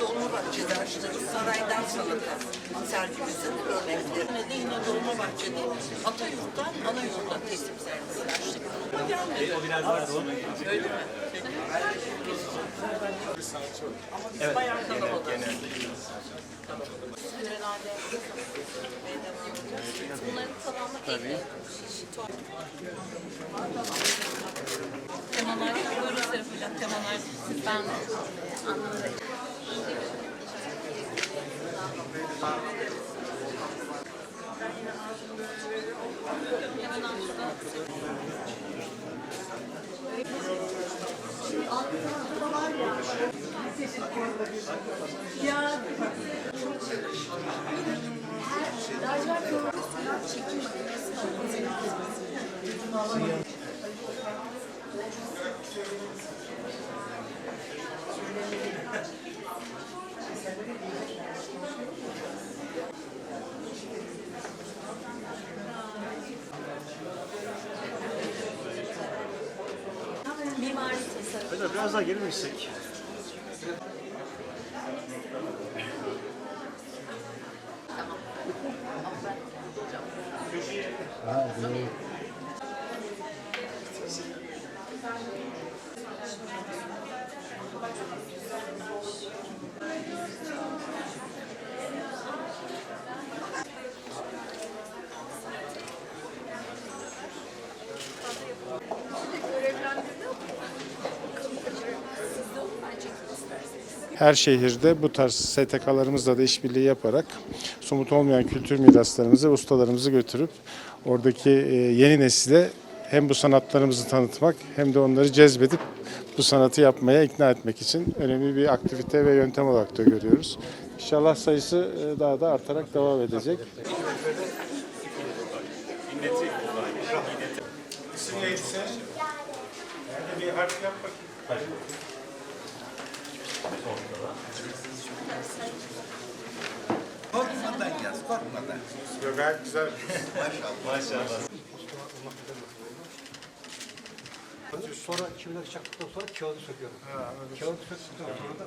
Dolmabahçe'de açtığımız saraydan salata sergimizin örnekleri de yine Dolmabahçe'de Atayurt'tan Anayurt'a teslim sergisini açtık. Gelmedi. O biraz vardı o. Öyle mi? Ama biz bayağı kalabalığız. Bunların tamamı Tabii. Temalar, buyurun temalar ben e, anlamadım. Hemen altında mimari Hocam biraz daha geri mi gitsek? Her şehirde bu tarz STK'larımızla da işbirliği yaparak somut olmayan kültür miraslarımızı, ustalarımızı götürüp oradaki e, yeni nesile hem bu sanatlarımızı tanıtmak hem de onları cezbedip bu sanatı yapmaya ikna etmek için önemli bir aktivite ve yöntem olarak da görüyoruz. İnşallah sayısı e, daha da artarak devam edecek. Bir harf yap bakayım. Korkmadan yaz, korkmadan. Yok gayet güzel. Sonra çivileri çaktıktan sonra kağıdı söküyorum. Kağıdı söktükten sonra da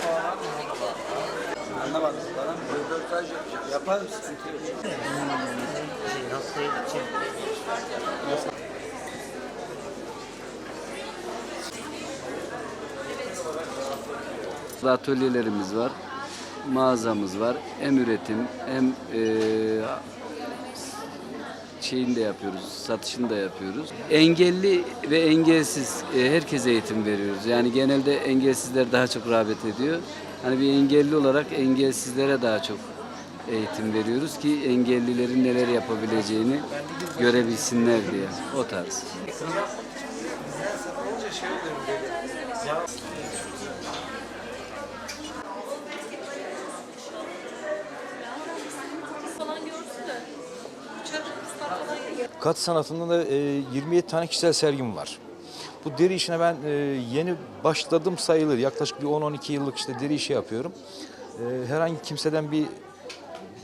Anlamadım falan. Röportaj yapacak. Yaparım sıkıntı yok. Atölyelerimiz var, mağazamız var. Hem üretim hem eee şeyini de yapıyoruz, satışını da yapıyoruz. Engelli ve engelsiz e, herkese eğitim veriyoruz. Yani genelde engelsizler daha çok rağbet ediyor. Hani bir engelli olarak engelsizlere daha çok eğitim veriyoruz ki engellilerin neler yapabileceğini görebilsinler diye. O tarz. Kat sanatında da e, 27 tane kişisel sergim var. Bu deri işine ben e, yeni başladım sayılır. Yaklaşık bir 10-12 yıllık işte deri işi yapıyorum. E, herhangi kimseden bir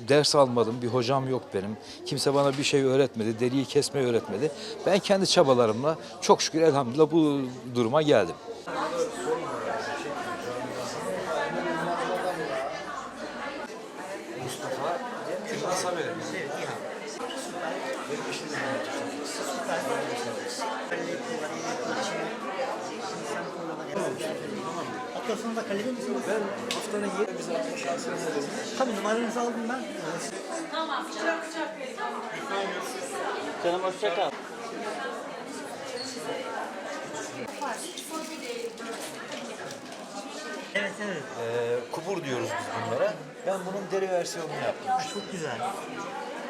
ders almadım, bir hocam yok benim. Kimse bana bir şey öğretmedi, deriyi kesmeyi öğretmedi. Ben kendi çabalarımla çok şükür elhamdülillah bu duruma geldim. Haftasında kalede misiniz? Ben haftanın 7 bize atma şansını buldum. Tabii numaranızı aldım ben. Canım hoşça kal. Evet evet. E, kubur diyoruz biz bunlara. Ben bunun deri versiyonunu yaptım. Çok güzel.